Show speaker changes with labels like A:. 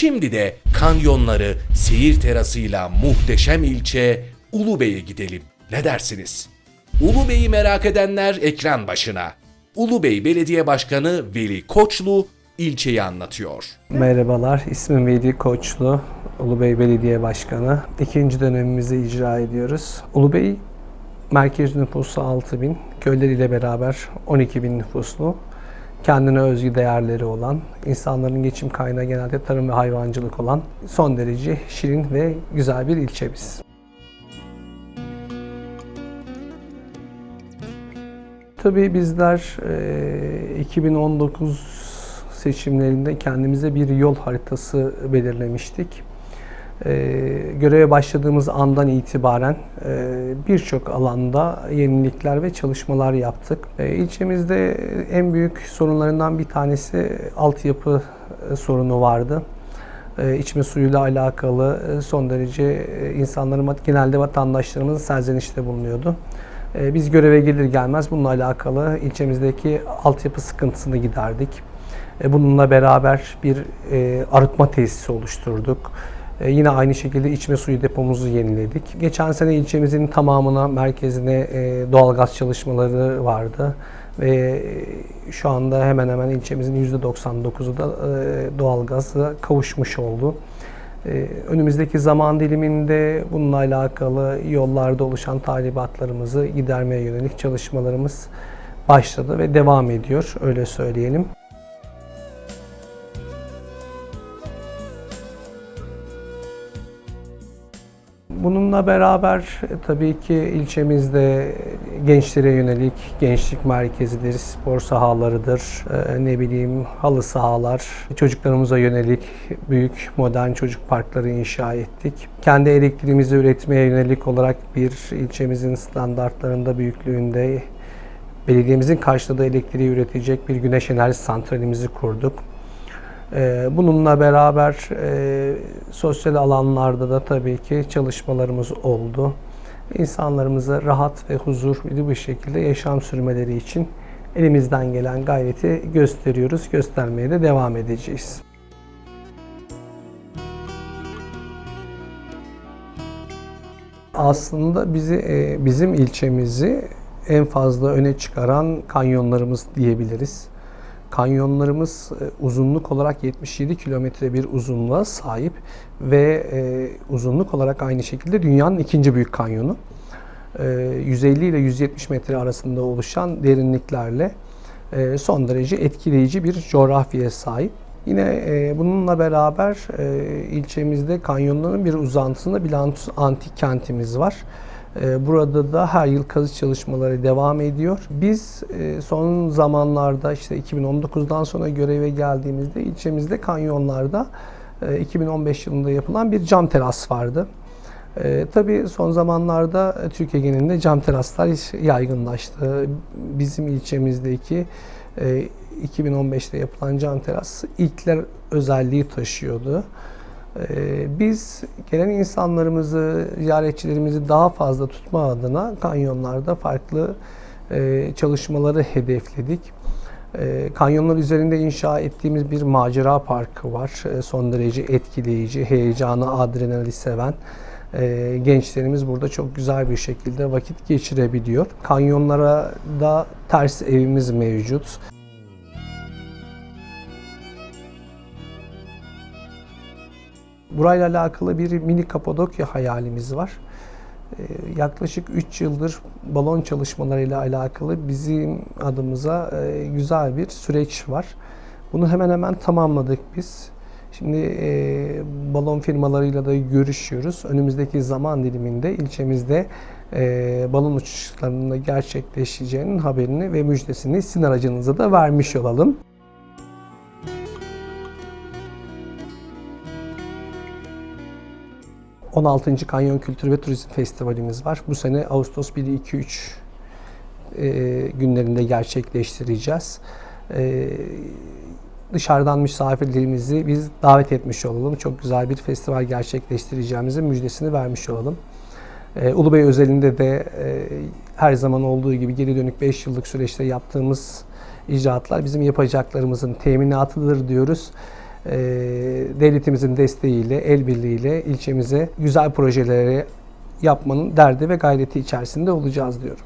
A: Şimdi de kanyonları, seyir terasıyla muhteşem ilçe Ulubey'e gidelim. Ne dersiniz? Ulubey'i merak edenler ekran başına. Ulubey Belediye Başkanı Veli Koçlu ilçeyi anlatıyor.
B: Merhabalar, ismim Veli Koçlu, Ulubey Belediye Başkanı. İkinci dönemimizi icra ediyoruz. Ulubey merkez nüfusu 6 bin, köyleriyle beraber 12 bin nüfuslu, kendine özgü değerleri olan, insanların geçim kaynağı genelde tarım ve hayvancılık olan son derece şirin ve güzel bir ilçemiz. Tabii bizler e, 2019 seçimlerinde kendimize bir yol haritası belirlemiştik. E, göreve başladığımız andan itibaren e, birçok alanda yenilikler ve çalışmalar yaptık. E, ilçemizde en büyük sorunlarından bir tanesi altyapı e, sorunu vardı. E, içme suyuyla alakalı e, son derece insanların genelde vatandaşlarımızın serzenişte bulunuyordu. Biz göreve gelir gelmez bununla alakalı ilçemizdeki altyapı sıkıntısını giderdik. Bununla beraber bir arıtma tesisi oluşturduk. E, Yine aynı şekilde içme suyu depomuzu yeniledik. Geçen sene ilçemizin tamamına, merkezine e, doğalgaz çalışmaları vardı. Ve e, şu anda hemen hemen ilçemizin %99'u da e, doğalgaza kavuşmuş oldu. Ee, Önümüzdeki zaman diliminde bununla alakalı yollarda oluşan tahribatlarımızı gidermeye yönelik çalışmalarımız başladı ve devam ediyor öyle söyleyelim. Bununla beraber e, tabii ki ilçemizde gençlere yönelik gençlik merkezidir, spor sahalarıdır, e, ne bileyim halı sahalar, çocuklarımıza yönelik büyük modern çocuk parkları inşa ettik. Kendi elektriğimizi üretmeye yönelik olarak bir ilçemizin standartlarında, büyüklüğünde belediyemizin karşıladığı elektriği üretecek bir güneş enerji santralimizi kurduk. Ee, Bununla beraber e, sosyal alanlarda da tabii ki çalışmalarımız oldu. İnsanlarımıza rahat ve huzurlu bir şekilde yaşam sürmeleri için elimizden gelen gayreti gösteriyoruz, göstermeye de devam edeceğiz. Aslında bizi e, bizim ilçemizi en fazla öne çıkaran kanyonlarımız diyebiliriz. Kanyonlarımız e, uzunluk olarak 77 kilometre bir uzunluğa sahip ve e, uzunluk olarak aynı şekilde dünyanın ikinci büyük kanyonu. E, 150 ile 170 metre arasında oluşan derinliklerle e, son derece etkileyici bir coğrafyaya sahip. Yine e, bununla beraber e, ilçemizde kanyonların bir uzantısında Bilantus Antik Kentimiz var. E, Burada da her yıl kazı çalışmaları devam ediyor. Biz e, son zamanlarda işte 2019'dan sonra göreve geldiğimizde ilçemizde kanyonlarda e, 2015 yılında yapılan bir cam teras vardı. E, tabii son zamanlarda Türkiye genelinde cam teraslar yaygınlaştı. Bizim ilçemizdeki e, 2015'te yapılan cam teras ilkler özelliği taşıyordu. Ee, Biz gelen insanlarımızı, ziyaretçilerimizi daha fazla tutma adına kanyonlarda farklı e, çalışmaları hedefledik. E, Kanyonlar üzerinde inşa ettiğimiz bir macera parkı var. E, Son derece etkileyici, heyecanı, adrenali seven e, gençlerimiz burada çok güzel bir şekilde vakit geçirebiliyor. Kanyonlara da ters evimiz mevcut. Burayla alakalı bir mini Kapadokya hayalimiz var. Ee, Yaklaşık 3 yıldır balon çalışmalarıyla alakalı bizim adımıza e, güzel bir süreç var. Bunu hemen hemen tamamladık biz. Şimdi e, balon firmalarıyla da görüşüyoruz. Önümüzdeki zaman diliminde ilçemizde e, balon uçuşlarının gerçekleşeceğinin haberini ve müjdesini sizin aracınıza da vermiş olalım. 16. Kanyon Kültür ve Turizm Festivalimiz var. Bu sene Ağustos 1, 2, 3 e, günlerinde gerçekleştireceğiz. E, dışarıdan misafirlerimizi biz davet etmiş olalım. Çok güzel bir festival gerçekleştireceğimizin müjdesini vermiş olalım. E, Ulubey özelinde de e, her zaman olduğu gibi geri dönük 5 yıllık süreçte yaptığımız icraatlar bizim yapacaklarımızın teminatıdır diyoruz. E, devletimizin desteğiyle, el birliğiyle ilçemize güzel projeleri yapmanın derdi ve gayreti içerisinde olacağız diyorum.